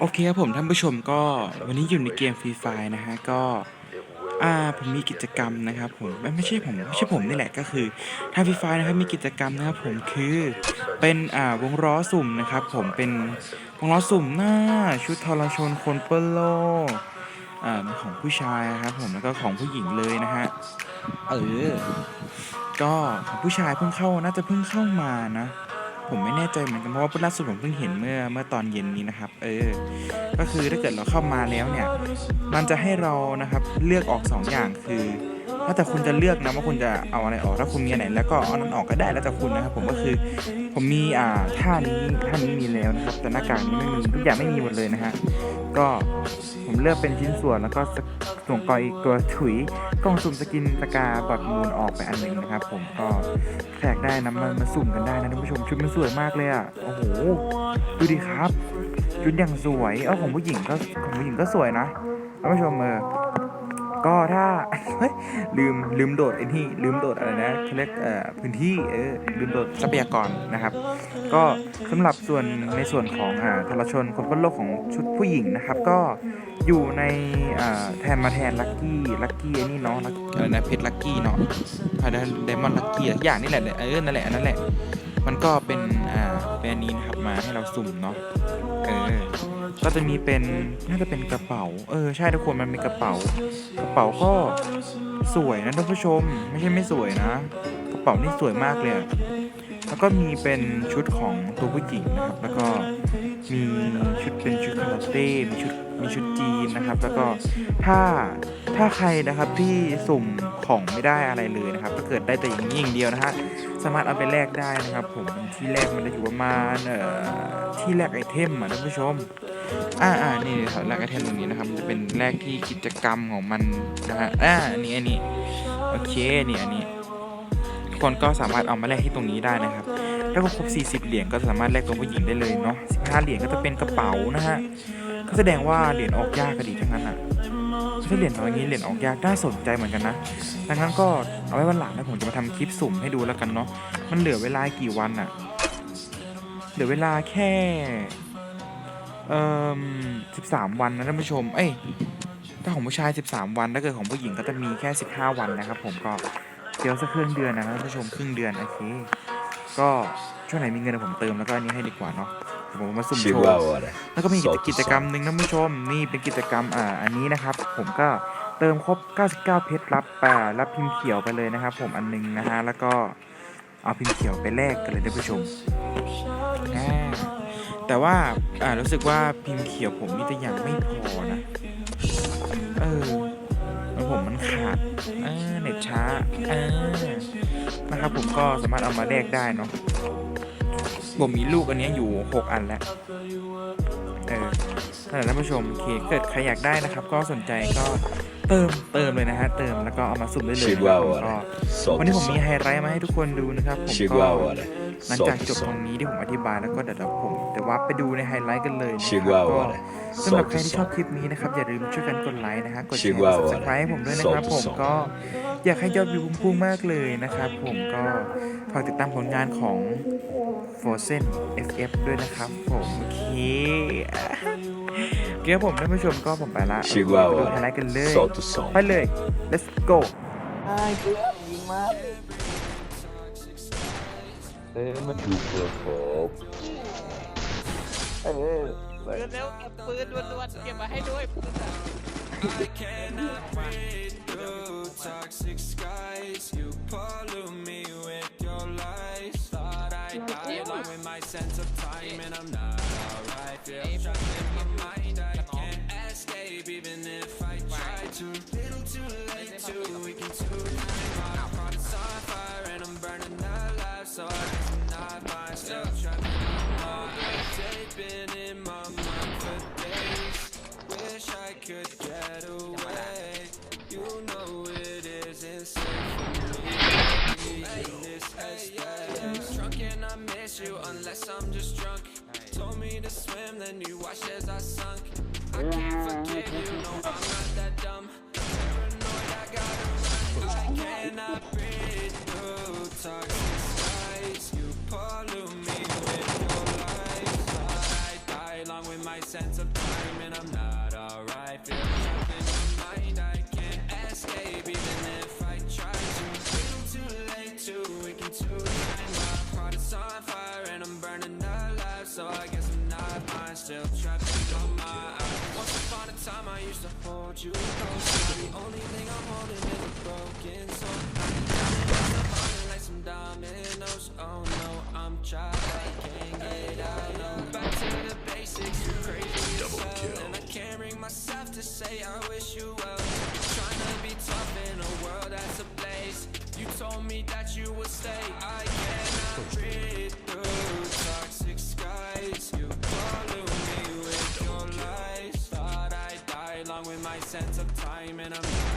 โอเคครับผมท่านผู้ชมก็วันนี้อยู่ในเกมฟรีไฟนะฮะก็อ่าผมมีกิจกรรมนะครับผมไม่ไม่ใช่ผมไม่ใช่ผมนี่แหละก็คือทางฟรีไฟนะครับมีกิจกรรมนะครับผมคือเป็นอ่าวงล้อสุ่มนะครับผมเป็นวงล้อสุ่มหน้าชุดทรชนคนเปิลโลอ่าของผู้ชายนะครับผมแล้วก็ของผู้หญิงเลยนะฮะเออก็ของผู้ชายเพิ่งเข้าน่าจะเพิ่งเข้ามานะ ผมไม่แน่ใจเหมือนกันเพราะว่าล่าสุดผมเพิ่งเห็นเมื่อเมื่อตอนเย็นนี้นะครับ เออ ก็คือถ้าเกิดเราเข้ามาแล้วเนี่ย มันจะให้เรานะครับเลือกออกสองอย่างคือ ถ้าแต่คุณจะเลือกนะว่าคุณจะเอาอะไรออกถ้าคุณมีอันไหนแล้วก็เอานั้นออกก็ได้แล้วแต่คุณนะครับผมก็คือผมมีอ่าท่านี้ท่านี้มีแล้วนะครับแต่หน้ากากนี้ไม่มีทุกอย่างไม่มีหมดเลยนะฮะก็ผมเลือกเป็นชิ้นส่วนแล้วก็ส่งกอยตัวถุยกล่องสุ่มสกินสกาบอดมูลออกไปอันหนึ่งนะครับ ผมก็แทรกได้นะมันมาสุ่มกันได้นะท่านผู้ชมชุดมันสวยมากเลยอะโอ้โหดูดิครับชุดอย่างสวยเอ้าของผู้หญิงก็ของผู้หญิงก็สวยนะท่านผู้ชมเออ ก็ถ้าลืมลืมโดดไอ้นี่ลืมโดดอะไรนะเขาเรียกพื้นที่เออลืมโดดทรัพยากรนะครับ ก็สำหรับส่วนในส่วนของอ่าทรชนคนบนโลกของชุดผู้หญิงนะครับ ก็อยู่ในอ่แทนมาแทนลักกี้ลักกี้ไอ้นี่เนาะลักอะไรนะเพชรลักกี้เนาะพาไดมอนลักกี้อย่างนี่แหละเออนั่นแหละนั่นแหละ มันก็เป็นอ่าเป็นอันนี้นะครับมาให้เราสุ่มเนาะเออก็จะมีเป็นน่าจะเป็นกระเป๋า เออใช่ทุกคนมันมีกระเป๋า กระเป๋าก็สวยนะท่านผู้ชม ไม่ใช่ไม่สวยนะ กระเป๋านี่สวยมากเลย แล้วก็มีเป็นชุดของตัวผู้หญิงนะครับ แล้วก็มีชุดเป็นชุดคาราเต้ มีชุดมีชุดจีนนะครับ แล้วก็ถ้าถ้าใครนะครับที่สุ่มของไม่ได้อะไรเลยนะครับถ้าเกิดได้แต่อย่างนี้อย่างเดียวนะฮะ สามารถเอาไปแลกได้นะครับ ผมที่แรกมันจะอยู่ประมาณเอ่อที่แลกไอเทมอะท่านผู้ชมอ่าอ่านี่ครับแรกไอเทมตรงนี้นะครับ มันจะเป็นแรกที่กิจกรรมของมันนะฮะ อ่าอันนี้อันนี้ โอเค นี่อันนี้คนก็สามารถเอามาแลกที่ตรงนี้ได้นะครับ แล้วก็ครบ 40 เหรียญก็สามารถแลกตัวผู้หญิงได้เลยเนาะ 15 เหรียญก็จะเป็นกระเป๋านะฮะ ก็แสดงว่าเหรียญออกยากก็ดีทั้งนั้นอะถ้าเหรียญน้อยนี้เหรียญออกยากน่าสนใจเหมือนกันนะ ดังนั้นก็เอาไว้วันหลังนะผมจะมาทำคลิปสุ่มให้ดูแล้วกันเนาะ มันเหลือเวลากี่วันอะ เหลือเวลาแค่ เอ่อสิบสามวันนะท่านผู้ชม เอ้ย ถ้าของผู้ชาย 13 วัน ถ้าเกิดของผู้หญิงก็จะมีแค่ 15 วันนะครับผมก็เดี๋ยวสักครึ่งเดือนนะท่านผู้ชมครึ่งเดือนโอเค ก็ช่วงไหนมีเงินเดี๋ยวผมเติมแล้วก็อันนี้ให้ดีกว่าเนาะเดี๋ยวผมมาสุ่มโชว์ Chihuahua. แล้วก็มีกิจกิจกรรมหนึ่งท่านผู้ชมนี่เป็นกิจกรรมอ่าอันนี้นะครับ ผมก็เติมครบ 99 เพชรรับอ่ารับพิมพ์เขียวไปเลยนะครับ ผมอันหนึงนะฮะแล้วก็เอาพิมพ์เขียวไปแลกกันเลยท่านผู้ชมอ่าแต่ว่าอ่ารู้สึกว่าพิมพ์เขียวผมนี่จะยังไม่พอนะเออแล้วผมมันขาดเออเน็ตช้าเออ นะครับผมก็สามารถเอามาแลกได้เนาะผมมีลูกอันเนี้ยอยู่ 6 อันแล้วเออนั่นแหละท่านผู้ชมโอเคเกิดใครอยากได้นะครับ ก็สนใจก็เติมเติมเลยนะฮะเติมแล้วก็เอามาสุ่มได้เลยนะครับผมก็ Chihuahua. วันนี้ผมมีไฮไลท์มาให้ทุกคนดูนะครับผมก็ Chihuahua. หลังจากจบตรงนี้ที่ผมอธิบายแล้วก็เดี๋ยวผมจะว่าไปดูในไฮไลท์กันเลยนะครับก็ Chihuahua. สำหรับใครที่ชอบคลิปนี้นะครับ อย่าลืมช่วยกันกดไลค์นะฮะกดแชร์กด Chihuahua subscribe ให้ผมด้วยนะครับ ผมก็อยากให้ยอดวิวพุ่งๆมากเลยนะครับ ผมก็ฝากติดตามผลงานของ Frozen FF ด้วยนะครับ ผมโอเคโอเคครับผมท่านผู้ชมก็ผมไปละ Chihuahua ไปดูไฮไลท์กันเลย Salt to salt. ไปเลย let's go เอ้ยมันถูกเปิดผม ปืนแล้วเก็บปืนด่วนๆเก็บมาให้ด้วยปืนอะ I cannot breathe through toxic skies. You pollute me You unless I'm just drunk. Told me to swim, then you watched as I sunk. I can't forgive you, no, I'm not that dumb. Paranoid, I gotta run. I cannot breathe through toxic skies. You pollute me with your lies. I'd die along with my sense of time and I'm not time I used to hold you close. Now the only thing I'm holding is a broken soul. Falling like some dominoes. Oh no, I'm trapped. I can't get out. No, back to the basics. You crazy as hell, and I can't bring myself to say I wish you well. Trying to be tough in a world that's a place. You told me that you would stay. I can't. time and I'm